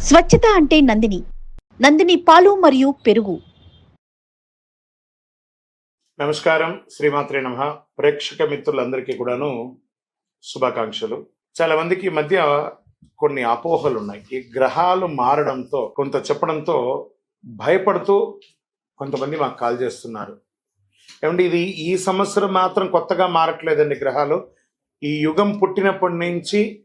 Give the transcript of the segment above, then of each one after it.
స్వచ్ఛత అంటే నందిని. నందిని పాలు మరియు పెరుగు. నమస్కారం శ్రీమాత్రే నమ. ప్రేక్షక మిత్రులందరికీ కూడాను శుభాకాంక్షలు. చాలా మందికి ఈ మధ్య కొన్ని అపోహలు ఉన్నాయి. ఈ గ్రహాలు మారడంతో కొంత చెప్పడంతో భయపడుతూ కొంతమంది మాకు కాల్ చేస్తున్నారు. ఏమంటే ఇది ఈ సంవత్సరం మాత్రం కొత్తగా మారట్లేదండి గ్రహాలు? ఈ యుగం పుట్టినప్పటి నుంచి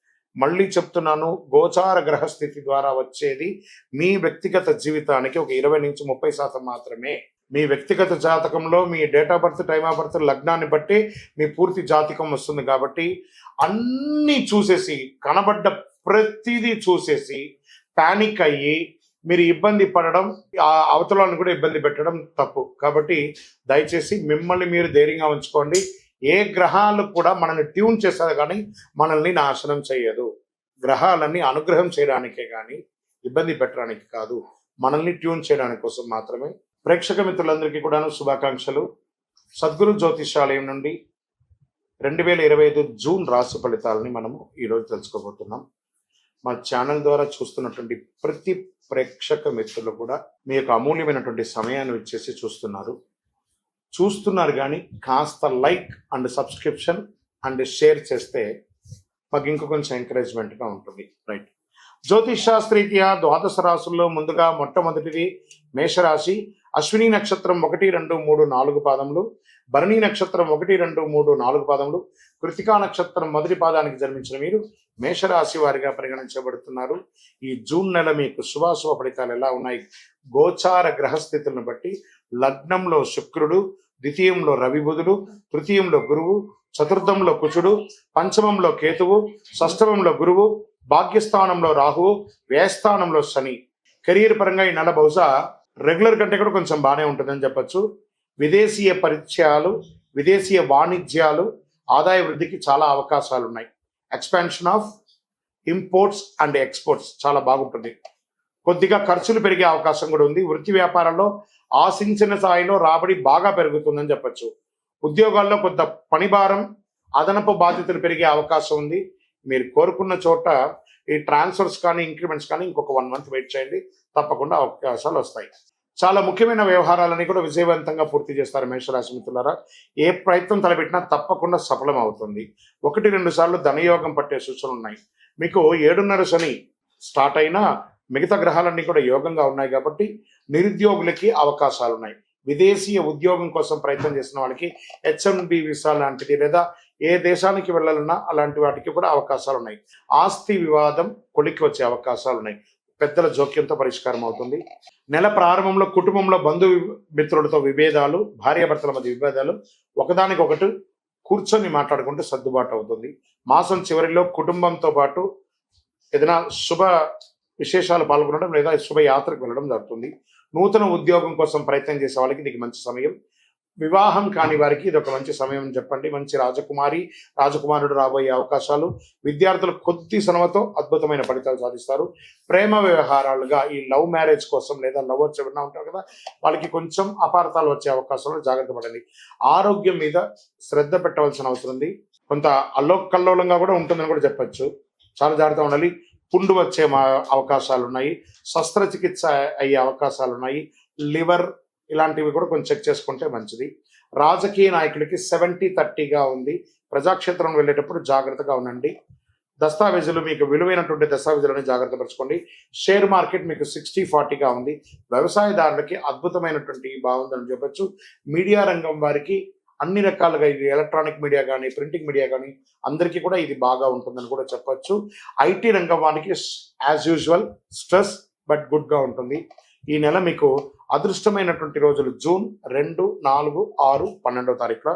మళ్ళీ చెప్తున్నాను గోచార గ్రహస్థితి ద్వారా వచ్చేది మీ వ్యక్తిగత జీవితానికి ఒక ఇరవై నుంచి ముప్పై శాతం మాత్రమే. మీ వ్యక్తిగత జాతకంలో మీ date of birth time of birth లగ్నాన్ని బట్టి మీ పూర్తి జాతకం వస్తుంది కాబట్టి అన్నీ చూసేసి కనబడ్డ ప్రతిదీ చూసేసి పానిక్ అయ్యి మీరు ఇబ్బంది పడడం ఆ అవతలను కూడా ఇబ్బంది పెట్టడం తప్పు. కాబట్టి దయచేసి మిమ్మల్ని మీరు ధైర్యంగా ఉంచుకోండి. ఏ గ్రహాలు కూడా మనల్ని ట్యూన్ చేస్తారు కానీ మనల్ని నాశనం చేయదు. గ్రహాలన్నీ అనుగ్రహం చేయడానికే కానీ ఇబ్బంది పెట్టడానికి కాదు. మనల్ని ట్యూన్ చేయడానికి కోసం మాత్రమే. ప్రేక్షక మిత్రులందరికీ కూడాను శుభాకాంక్షలు. సద్గురు జ్యోతిషాలయం నుండి రెండు వేల ఇరవై ఐదు జూన్ రాశి ఫలితాలని మనము ఈరోజు తెలుసుకోబోతున్నాం. మా ఛానల్ ద్వారా చూస్తున్నటువంటి ప్రతి ప్రేక్షక మిత్రులు కూడా మీ యొక్క అమూల్యమైనటువంటి సమయాన్ని ఇచ్చేసి చూస్తున్నారు. చూస్తున్నారు కానీ కాస్త like and subscription and share చేస్తే మాకు ఇంకా కొంచెం ఎంకరేజ్మెంట్గా ఉంటుంది. రైట్ జ్యోతిష్ శాస్త్రీత్యా ద్వాదశ రాశుల్లో ముందుగా మొట్టమొదటిది మేషరాశి. అశ్విని నక్షత్రం ఒకటి రెండు మూడు నాలుగు పాదములు. భరణి నక్షత్రం ఒకటి రెండు మూడు నాలుగు పాదములు. కృతికా నక్షత్రం మొదటి పాదానికి జన్మించిన మీరు మేషరాశి వారిగా పరిగణించబడుతున్నారు. ఈ జూన్ నెల మీకు శుభాశుభ ఫలితాలు ఎలా ఉన్నాయి? గోచార గ్రహస్థితులను బట్టి లగ్నంలో శుక్రుడు ద్వితీయంలో రవి బుధుడు తృతీయంలో గురువు చతుర్థంలో కుచుడు పంచమంలో కేతువు షష్టమంలో గురువు భాగ్యస్థానంలో రాహువు వ్యయస్థానంలో శని. కెరీర్ పరంగా ఈ నెల బహుశా రెగ్యులర్ కంటే కూడా కొంచెం బాగానే ఉంటుందని చెప్పచ్చు. విదేశీయ పరిచయాలు విదేశీయ వాణిజ్యాలు ఆదాయ వృద్ధికి చాలా అవకాశాలు ఉన్నాయి expansion of imports and exports చాలా బాగుంటుంది. కొద్దిగా ఖర్చులు పెరిగే అవకాశం కూడా ఉంది. వృత్తి వ్యాపారంలో ఆశించిన స్థాయిలో రాబడి బాగా పెరుగుతుందని చెప్పచ్చు. ఉద్యోగాల్లో కొంత పనిభారం అదనపు బాధ్యతలు పెరిగే అవకాశం ఉంది. మీరు కోరుకున్న చోట ఈ ట్రాన్స్ఫర్స్ కానీ ఇంక్రిమెంట్స్ కానీ ఇంకొక వన్ మంత్ వెయిట్ చేయండి. తప్పకుండా అవకాశాలు వస్తాయి. చాలా ముఖ్యమైన వ్యవహారాలని కూడా విజయవంతంగా పూర్తి చేస్తారు మేషరాశి మిత్రులారా. ఏ ప్రయత్నం తలపెట్టినా తప్పకుండా సఫలం అవుతుంది. ఒకటి రెండు సార్లు ధనయోగం పట్టే సూచనలు ఉన్నాయి. మీకు ఏడున్నర శని స్టార్ట్ అయినా మిగతా గ్రహాలన్నీ కూడా యోగంగా ఉన్నాయి కాబట్టి నిరుద్యోగులకి అవకాశాలు ఉన్నాయి విదేశీయ ఉద్యోగం కోసం ప్రయత్నం చేసిన వాళ్ళకి హెచ్ఎంబి వీసా లాంటిది లేదా ఏ దేశానికి వెళ్ళాలన్నా అలాంటి వాటికి కూడా అవకాశాలు ఉన్నాయి ఆస్తి వివాదం కొలికి వచ్చే అవకాశాలు ఉన్నాయి పెద్దల జోక్యంతో పరిష్కారం అవుతుంది. నెల ప్రారంభంలో కుటుంబంలో బంధు మిత్రులతో విభేదాలు భార్యాభర్తల మధ్య విభేదాలు ఒకదానికొకటి కూర్చొని మాట్లాడుకుంటే సర్దుబాటు అవుతుంది. మాసం చివరిలో కుటుంబంతో పాటు ఏదైనా శుభ విశేషాలు పాల్గొనడం లేదా శుభయాత్రకు వెళ్ళడం జరుగుతుంది. నూతన ఉద్యోగం కోసం ప్రయత్నం చేసే వాళ్ళకి ఇది మంచి సమయం. వివాహం కాని వారికి ఇది ఒక మంచి సమయం అని చెప్పండి. మంచి రాజకుమారి రాజకుమారుడు రాబోయే అవకాశాలు. విద్యార్థులు కొద్ది శ్రమతో అద్భుతమైన ఫలితాలు సాధిస్తారు. ప్రేమ వ్యవహారాలుగా ఈ లవ్ మ్యారేజ్ కోసం లేదా లవర్స్ ఎవరైనా ఉంటారు కదా వాళ్ళకి కొంచెం అపార్థాలు వచ్చే అవకాశాలు జాగ్రత్త పడండి. ఆరోగ్యం మీద శ్రద్ధ పెట్టవలసిన అవసరం ఉంది. కొంత అల్లోకల్లోలంగా కూడా ఉంటుందని కూడా చెప్పచ్చు. చాలా జాగ్రత్తగా ఉండాలి. పుండు వచ్చే మా అవకాశాలు ఉన్నాయి శస్త్రచికిత్స అయ్యే అవకాశాలు ఉన్నాయి లివర్ ఇలాంటివి కూడా కొంచెం చెక్ చేసుకుంటే మంచిది. రాజకీయ నాయకులకి సెవెంటీ థర్టీగా ఉంది. ప్రజాక్షేత్రం వెళ్ళేటప్పుడు జాగ్రత్తగా ఉండండి. దస్తావేజులు మీకు విలువైనటువంటి దస్తావేజులను జాగ్రత్త పరచుకోండి. షేర్ మార్కెట్ మీకు సిక్స్టీ ఫార్టీగా ఉంది. వ్యవసాయదారులకి అద్భుతమైనటువంటి బాగుందని చెప్పచ్చు. మీడియా రంగం వారికి అన్ని రకాలుగా ఇది ఎలక్ట్రానిక్ మీడియా కానీ ప్రింటింగ్ మీడియా కానీ అందరికీ కూడా ఇది బాగా ఉంటుందని కూడా చెప్పొచ్చు. ఐటీ రంగవానికి యాజ్ యూజువల్ స్ట్రెస్ బట్ గుడ్గా ఉంటుంది. ఈ నెల మీకు అదృష్టమైనటువంటి రోజులు జూన్ రెండు నాలుగు ఆరు పన్నెండో తారీఖున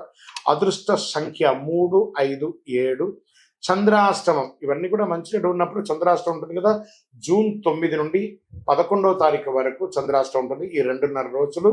అదృష్ట సంఖ్య మూడు ఐదు ఏడు. చంద్రాష్టమం ఇవన్నీ కూడా మంచిగా ఉన్నప్పుడు చంద్రాష్టమం ఉంటుంది కదా. జూన్ తొమ్మిది నుండి పదకొండవ తారీఖు వరకు చంద్రాష్టమం ఉంటుంది. ఈ రెండున్నర రోజులు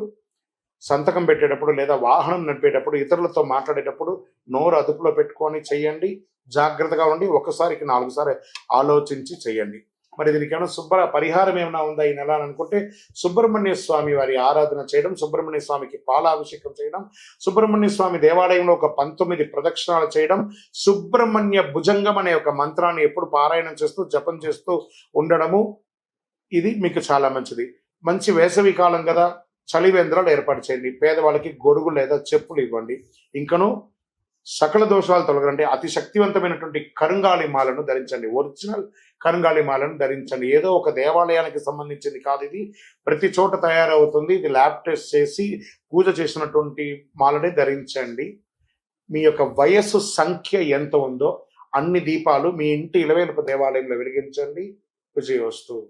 సంతకం పెట్టేటప్పుడు లేదా వాహనం నడిపేటప్పుడు ఇతరులతో మాట్లాడేటప్పుడు నోరు అదుపులో పెట్టుకొని చేయండి జాగ్రత్తగా ఉండి ఒకసారికి నాలుగుసారి ఆలోచించి చేయండి మరి దీనికి ఏమైనా శుభ్ర పరిహారం ఏమైనా ఉందా ఈ నెల అని అనుకుంటే సుబ్రహ్మణ్య స్వామి వారి ఆరాధన చేయడం సుబ్రహ్మణ్య స్వామికి పాలాభిషేకం చేయడం సుబ్రహ్మణ్య స్వామి దేవాలయంలో ఒక పంతొమ్మిది ప్రదక్షిణాలు చేయడం సుబ్రహ్మణ్య భుజంగం అనే ఒక మంత్రాన్ని ఎప్పుడు పారాయణం చేస్తూ జపం చేస్తూ ఉండడము ఇది మీకు చాలా మంచిది. మంచి వేసవి కాలం కదా. చలివేంద్రాలు ఏర్పాటు చేయండి. పేదవాళ్ళకి గొడుగు లేదా చెప్పులు ఇవ్వండి. ఇంకను సకల దోషాలు తొలగండి. అతి శక్తివంతమైనటువంటి కరుంగాలి మాలను ధరించండి. ఒరిజినల్ కరుంగాలి మాలను ధరించండి. ఏదో ఒక దేవాలయానికి సంబంధించింది కాదు ఇది. ప్రతి చోట తయారవుతుంది. ఇది ల్యాబ్ టెస్ట్ చేసి పూజ చేసినటువంటి మాలని ధరించండి. మీ యొక్క వయస్సు సంఖ్య ఎంత ఉందో అన్ని దీపాలు మీ ఇంటి ఇలవేలుపు దేవాలయంలో వెలిగించండి. విజయోస్తు